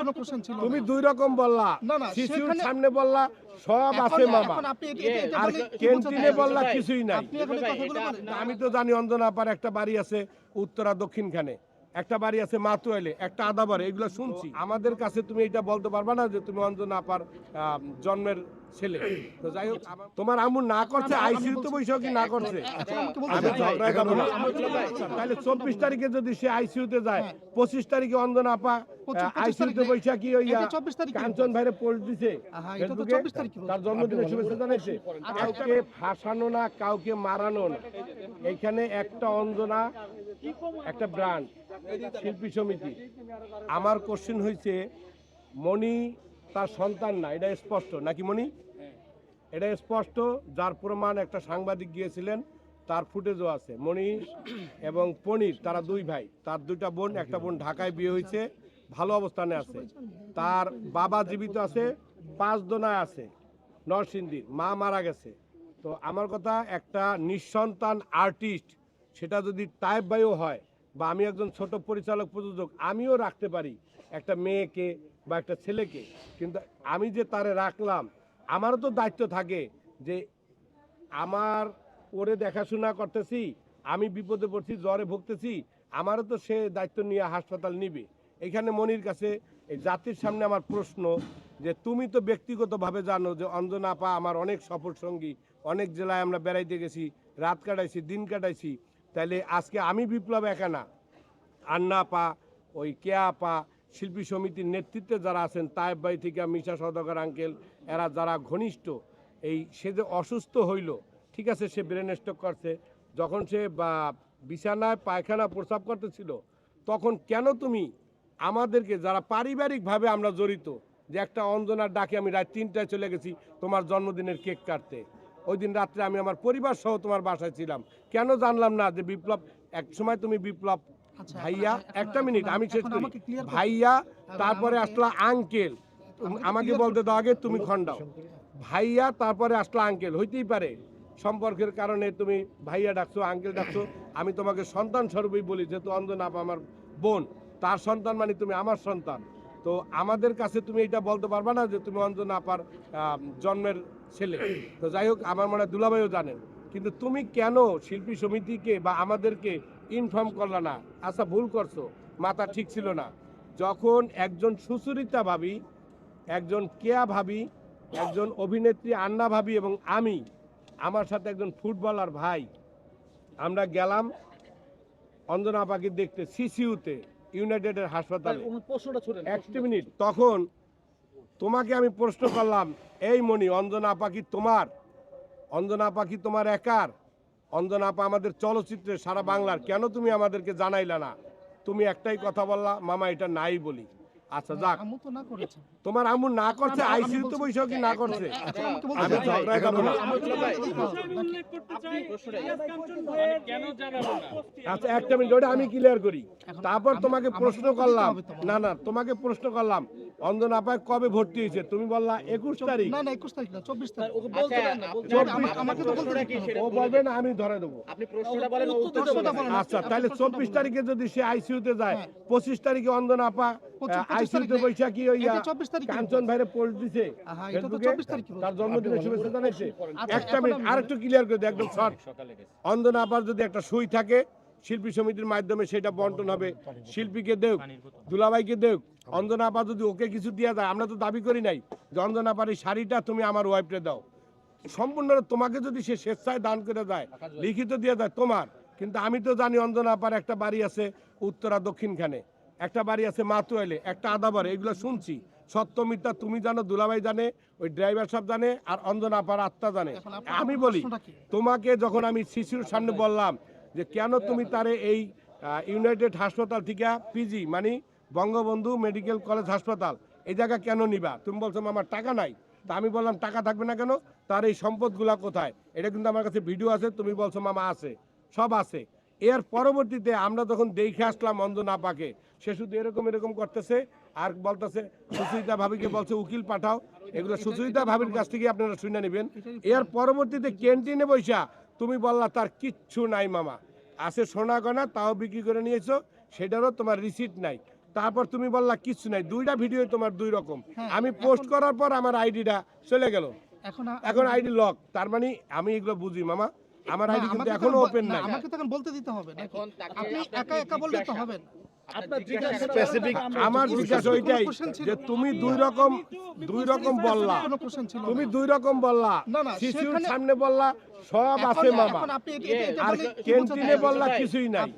কোনো কোশ্চেন ছিল তুমি দুই রকম বললা শিশুর সামনে বললা সব আছে মামা আর ক্যান্টিনে বললা কিছুই নাই। আমি তো জানি অঞ্জনা আপার একটা বাড়ি আছে উত্তরা দক্ষিণখানে একটা বাড়ি আছে মাতুয়ালে একটা আদাবারে এগুলো শুনছি আমাদের কাছে তুমি এটা বলতে পারবা না যে তুমি অঞ্জনা আপার জন্মের ছেলে তো যাই হোক তোমার আম্মু না করছে আইসিইউতে বৈশাখ কি না করছে আমি না তাহলে চব্বিশ তারিখে যদি সে আইসিইউতে যায় পঁচিশ তারিখে অঞ্জনা আপা। বৈশাখ ওই এটা 24 কাঞ্চন ভাইরে পোস্ট দিছে। আহা, এটা তো ফেসবুকে। 24 তারিখে বলছে। তার জন্মদিনের শুভেচ্ছা জানাইছে। কাউকে ফাঁসানো না কাউকে মারানো না। এখানে একটা অঞ্জনা একটা ব্র্যান্ড শিল্পী সমিতি। আমার কোশ্চেন হয়েছে মণি তার সন্তান না এটা স্পষ্ট নাকি মণি? এটা স্পষ্ট যার প্রমাণ একটা সাংবাদিক গিয়েছিলেন তার ফুটেজও আছে। মণি এবং পনির তারা দুই ভাই তার দুইটা বোন একটা বোন ঢাকায় বিয়ে হয়েছে ভালো অবস্থানে আছে। তার বাবা জীবিত আছে, পাঁচ দোনায় আছে নরসিংদীর মা মারা গেছে। তো আমার কথা একটা নিঃসন্তান আর্টিস্ট, সেটা যদি টাইপ বাইও হয় বা আমি একজন ছোট পরিচালক, প্রযোজক, আমিও রাখতে পারি একটা মেয়েকে বা একটা ছেলেকে। কিন্তু আমি যে তারে রাখলাম, আমারও তো দায়িত্ব থাকে যে আমার ওরে দেখাশোনা করতেছি, আমি বিপদে পড়ছি, জ্বরে ভুগতেছি, আমারও তো সে দায়িত্ব নিয়ে হাসপাতাল নিবে। এখানে মনির কাছে এই জাতির সামনে আমার প্রশ্ন যে তুমি তো ব্যক্তিগতভাবে জানো যে অঞ্জনা পা আমার অনেক সফর সঙ্গী, অনেক জেলায় আমরা বেড়াইতে গেছি, রাত কাটাইছি, দিন কাটাইছি। তাইলে আজকে আমি বিপ্লব একা না। আন্না পা ওই কেয়া পা শিল্পী সমিতির নেতৃত্বে যারা আছেন তায়েব ভাই থেকে মিশা সদাগর আঙ্কেল এরা যারা ঘনিষ্ঠ, এই সে যে অসুস্থ হইল, ঠিক আছে, সে ব্রেন স্ট্রোক করছে। যখন সে বিছানায় পায়খানা প্রস্রাব করতেছিল, তখন কেন তুমি আমাদেরকে যারা পারিবারিকভাবে আমরা জড়িত যে একটা অঞ্জনার ডাকে আমি রাত তিনটায় চলে গেছি তোমার জন্মদিনের কেক কাটতে। ওই দিন রাত্রে আমি আমার পরিবার সহ তোমার বাসায় ছিলাম। কেন জানলাম না যে বিপ্লব এক সময় তুমি বিপ্লব আচ্ছা, ভাইয়া একটা মিনিট আমি শেষ করি। ভাইয়া তারপরে আসলো আঙ্কেল আমাকে বলতে দাও আগে তুমি খন্ডাও। ভাইয়া তারপরে আসলো আঙ্কেল হইতেই পারে সম্পর্কের কারণে তুমি ভাইয়া ডাকছো আঙ্কেল ডাকছো। আমি তোমাকে সন্তান স্বরূপই বলি যেহেতু অঞ্জনা আপা আমার বোন। তার সন্তান মানে তুমি আমার সন্তান। তো আমাদের কাছে তুমি এটা বলতে পারবা না যে তুমি অঞ্জনা আপার জন্মের ছেলে। তো যাই হোক, আমার মনে হয় দুলাভাইও জানেন। কিন্তু তুমি কেন শিল্পী সমিতিকে বা আমাদেরকে ইনফর্ম করলা না? আচ্ছা ভুল করছ। মাথা ঠিক ছিল না। যখন একজন সুচরিতা ভাবি, একজন কেয়া ভাবি, একজন অভিনেত্রী আন্না ভাবি এবং আমি, আমার সাথে একজন ফুটবলার ভাই, আমরা গেলাম অঞ্জনা পাখি দেখতে সিসিউতে ইউনাইটেডের হাসপাতালে। একটি মিনিট তখন তোমাকে আমি প্রশ্ন করলাম এই মনি অঞ্জনা পাখি তোমার? অঞ্জনা পাখি তোমার একার? অঞ্জনা আপা আমাদের চলচ্চিত্রে সারা বাংলার কেন তুমি আমাদেরকে জানাইলা না? তুমি একটাই কথা বললা মামা এটা নাই বলি। আচ্ছা যাক। আম্মু তো না করেছে। তোমার না করছে কি না করছে? আমি ঝগড়া কেন জানাব না? আচ্ছা একটা মিনিট ওটা আমি ক্লিয়ার করি। তারপর তোমাকে প্রশ্ন করলাম। না না তোমাকে প্রশ্ন করলাম। অঞ্জন আপায় কবে ভর্তি হয়েছে? তুমি বললা একুশ তারিখ। না না একুশ তারিখ না চব্বিশ তারিখ। হবে। ও বলবে না আমি ধরে দেবো। আপনি প্রশ্নটা বলেন ও উত্তরটা প্রশ্নটা বলেন। বলেন। আচ্ছা তাহলে চব্বিশ তারিখে যদি সে আইসিইউতে যায় হ্যাঁ। পঁচিশ তারিখে অঞ্জন আপা পঁচিশ বৈশাখী ওই এটা 24 তারিখে কাঞ্চন ভাইরে পোস্ট দিছে আহা, এটা তো ফেসবুকে। 24 তারিখে বলছে। তার জন্মদিনের শুভেচ্ছা জানাইছে। আচ্ছা, একটা মিনিট আমি- আরেকটু ক্লিয়ার করে দিই একদম শর্ট অঞ্জন আপার যদি একটা সই থাকে শিল্পী সমিতির মাধ্যমে সেটা বন্টন হবে। শিল্পীকে দেও দুলাভাইকে দেও অঞ্জনা আপা যদি ওকে কিছু দেওয়া যায় আমরা তো দাবি করি নাই যে অঞ্জনা আপার এই শাড়িটা তুমি আমার ওয়াইফকে দাও। সম্পূর্ণ তোমাকে যদি সে স্বেচ্ছায় দান করে দেয় লিখিত দিয়ে দেয় তোমার। কিন্তু আমি তো জানি অঞ্জনা আপার একটা বাড়ি আছে উত্তরা দক্ষিণখানে। একটা বাড়ি আছে মাতুয়ালে একটা আদাবারে এগুলো শুনছি। সত্য মিথ্যা তুমি জানো দুলাভাই জানে ওই ড্রাইভার সব জানে আর অঞ্জনা আপার আত্মা জানে। আমি বলি তোমাকে যখন আমি শিশুর সামনে বললাম যে কেন তুমি তারে এই ইউনাইটেড হাসপাতাল থেকে পিজি মানে বঙ্গবন্ধু মেডিকেল কলেজ হাসপাতাল, এই জায়গা কেন নিবা? তুমি বলছো আমার টাকা নাই। তা আমি বললাম, টাকা থাকবে না কেন? তার এই সম্পদগুলা কোথায়? এটা কিন্তু আমার কাছে ভিডিও আছে, তুমি বলছো মামা আছে। সব আছে। এর পরবর্তীতে আমরা যখন দেখে আসলাম অন্ধ না পাকে সে শুধু এরকম এরকম করতেছে আর বলতেছে, সুচরিতা ভাবিকে বলছে, উকিল পাঠাও। এগুলো সুচরিতা ভাবির কাছ থেকে আপনারা শুনে নেবেন। এর পরবর্তীতে ক্যান্টিনে বৈশা তুমি বললা তার কিচ্ছু নাই মামা। আছে সোনা গনা তাও বিক্রি করে নিয়েছো সেটারও তোমার রিসিট নাই। তারপর তুমি বললা কিচ্ছু নাই। দুইটা ভিডিও তোমার দুই রকম। হ্যাঁ, আমি পোস্ট করার পর আমার আইডিটা চলে গেল। এখন এখন আইডি লক তার মানে আমি এগুলো বুঝি মামা। আমার আইডি কিন্তু এখনও ওপেন না, নাই। আমাকে তখন বলতে দিতে হবে এখন আপনি একা একা বললে তো হবে না। স্পেসিফিক আমার জিজ্ঞাসা ওইটাই যে তুমি দুই রকম দুই রকম বললা। তুমি দুই রকম বললা। শিশুর সামনে বললা সব আছে মামা। আর ক্যান্টিনে বললা কিছুই নাই।